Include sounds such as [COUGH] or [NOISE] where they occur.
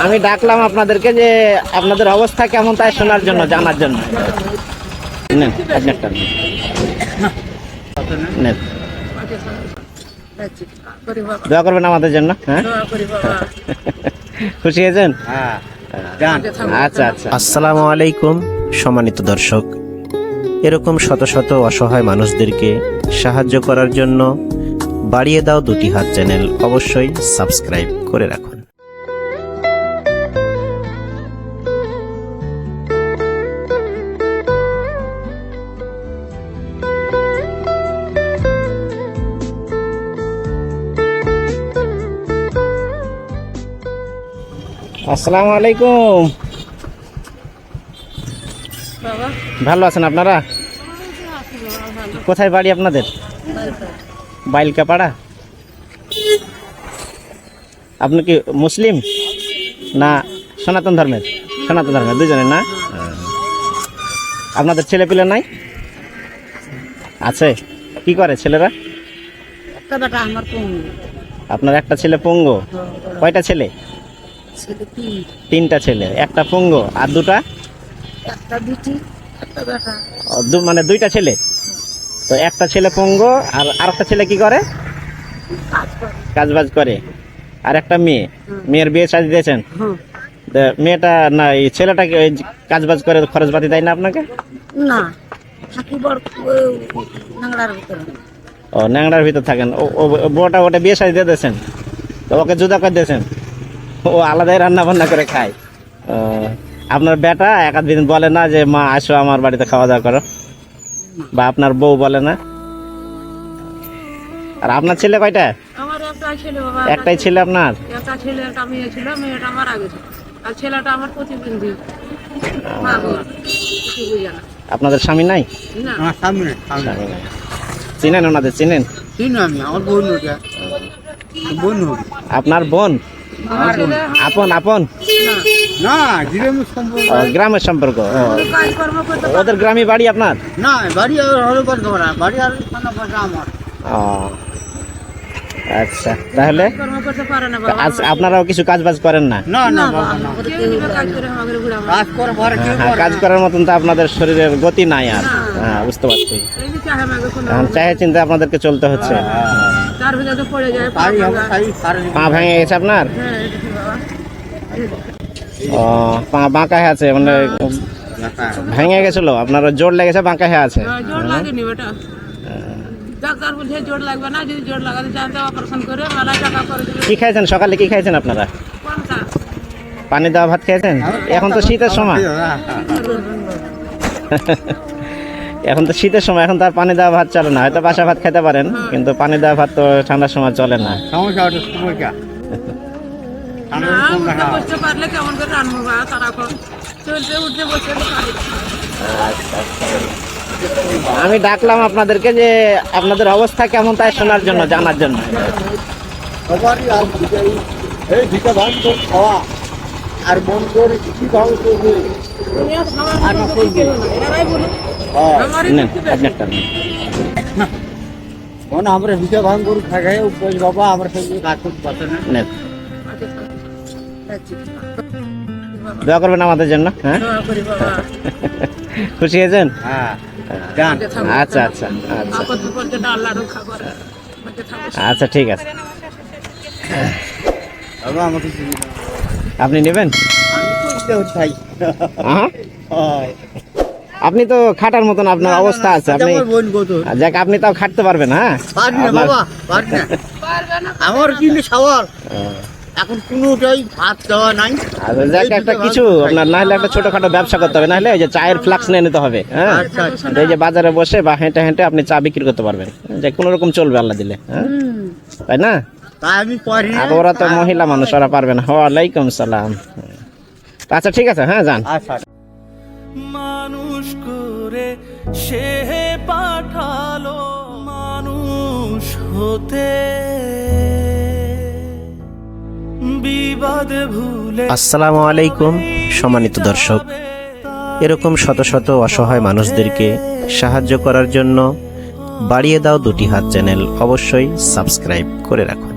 আমি ডাকলাম আপনাদেরকে যে আপনাদের অবস্থা কেমন তাই শোনার জন্য জানার জন্য। দোয়া করবেন আমাদের জন্য হ্যাঁ? খুশি হয়েছেন? আচ্ছা আচ্ছা। আসসালামু আলাইকুম সম্মানিত দর্শক। এরকম শত শত অসহায় মানুষদেরকে সাহায্য করার জন্য বাড়িয়ে দাও দুটি হাত চ্যানেল অবশ্যই সাবস্ক্রাইব করে রাখুন। আসসালামু আলাইকুম। ভালো আছেন আপনারা? কোথায় বাড়ি আপনাদের? বাইলকা পাড়া আপনি কি মুসলিম? না সনাতন ধর্মের? সনাতন ধর্মের দুজনের না? আপনাদের ছেলে পেলে নাই? আছে। কি করে ছেলেরা? আপনার একটা ছেলে পঙ্গ। কয়টা ছেলে? ছেলে তিনটা ছেলে একটা পঙ্গ আর দুটা? একটা বিটি একটা বেটা। ও, দু- মানে দুইটা ছেলে। তো একটা ছেলে পঙ্গ আর আরেকটা ছেলে কি করে? কাজ করে। বাজ করে। আর একটা মেয়ে। মেয়ের বিয়ে সাজ দিয়েছেন? মেয়েটা না এই ছেলেটা কি ওই কাজ বাজ করে খরচ পাতি দেয় না আপনাকে? না ও ন্যাংড়ার ভিতর। থাকেন। ও বউটা ওটা বিয়ে সাজ দিয়ে দিয়েছেন? তো ওকে জুদা করে দিয়েছেন? ও আলাদাই রান্না বান্না করে খায়। আপনার বেটা এক আধ দিন বলে না যে মা আসো আমার বাড়িতে খাওয়া দাওয়া করো। বা আপনার বউ বলে না। আর আপনার ছেলে কয়টা? আমার একটা ছেলে বাবা একটাই ছেলে আপনার? একটা ছেলে একটা মেয়ে ছিল মেয়েটা মারা গেছে। আর ছেলেটা আমার প্রতিবন্ধী। মা গো কিছু বুঝে না। আপনাদের স্বামী নাই? চিনেন ওনাদের চিনেন? চিনি আমি আমার বোন ওটা। বোন ওটা আপনার বোন? আপন আপন না না গ্রামের সম্পর্ক। ওদের গ্রামে বাড়ি আপনার? না বাড়ি আর হলো বন্ধ করা বাড়ি আর আমার ও আচ্ছা তাহলে? আজ আপনারাও কিছু কাজ বাজ করেন না? কাজ হ্যাঁ না। করার মতন তো আপনাদের শরীরের গতি নাই আর। হ্যাঁ বুঝতে পারছি। এখন চাহে চিন্তা আপনাদেরকে চলতে হচ্ছে। তো পড়ে যায় পা ভাঙা। গেছে আপনার? হ্যাঁ ও পা বাঁকা হয়ে আছে মানে ভেঙে গেছিল আপনার জোর লেগেছে বাঁকা হয়ে আছে। হ্যাঁ, জোর লাগেনি বেটা। ডাক্তার বলছে জোর লাগবে না যদি জোর লাগাতে চান তো অপারেশন করে মেলা টাকা করে দেবে কি খাইছেন? সকালে কি খাইছেন আপনারা? পানি দেওয়া ভাত খেয়েছেন এখন তো শীতের সময়। [LAUGHS] এখন তো শীতের সময় এখন তার পানি দেওয়া ভাত চলে না। হয়তো বাসা ভাত খেতে পারেন কিন্তু পানি দেওয়া ভাত তো ঠান্ডার সময় চলে না। আমি ডাকলাম আপনাদেরকে যে আপনাদের অবস্থা কেমন তাই শোনার জন্য জানার জন্য। এই ভিটা ভাঙ করে খাওয়া আর মন করে কি ভাঙ করবে আর। আপনারটা নেন। কোন আমরা ভিটা ভাঙ করে খাই উপোস বাবা আমরা সঙ্গে কাজ করতে পারছে না? আচ্ছা, দোয়া করবেন আমাদের জন্য হ্যাঁ? দোয়া করি বাবা। [LAUGHS] খুশি হয়েছেন? হ্যাঁ। আচ্ছা আচ্ছা আচ্ছা। বাঁচে থাকো। আচ্ছা ঠিক আছে। আমাকে। আপনি নেবেন? হ্যাঁ? আপনি তো খাটার মতন আপনার অবস্থা আছে আপনি যাক আপনি তাও খাটতে পারবেন হ্যাঁ? পারি না বাবা পারি না পারবে না। আমার কিন্তু সবার এখন কোনোটাই ভাত দেওয়া নাই। যাক একটা কিছু আপনার না হলে একটা ছোটখাটো ব্যবসা করতে হবে না হলে ওই যে চায়ের ফ্লাক্স নিয়ে নিতে হবে হ্যাঁ? আচ্ছা আচ্ছা। এই যে বাজারে বসে বা হেঁটে হেঁটে আপনি চা বিক্রি করতে পারবেন। যে কোনো রকম চলবে আল্লাহ দিলে হ্যাঁ? তাই না? তাই আমি পারি আর ওরা তো মহিলা মানুষ ওরা পারবে না। ওয়ালাইকুম সালাম। আচ্ছা ঠিক আছে হ্যাঁ যান। আচ্ছা। মানুষ করে সে পাঠালো মানুষ হতে। বিবাদ ভুলে আসসালামু আলাইকুম সম্মানিত দর্শক। এরকম শত শত অসহায় মানুষদেরকে সাহায্য করার জন্য বাড়িয়ে দাও দুটি হাত চ্যানেল। অবশ্যই সাবস্ক্রাইব করে রাখুন।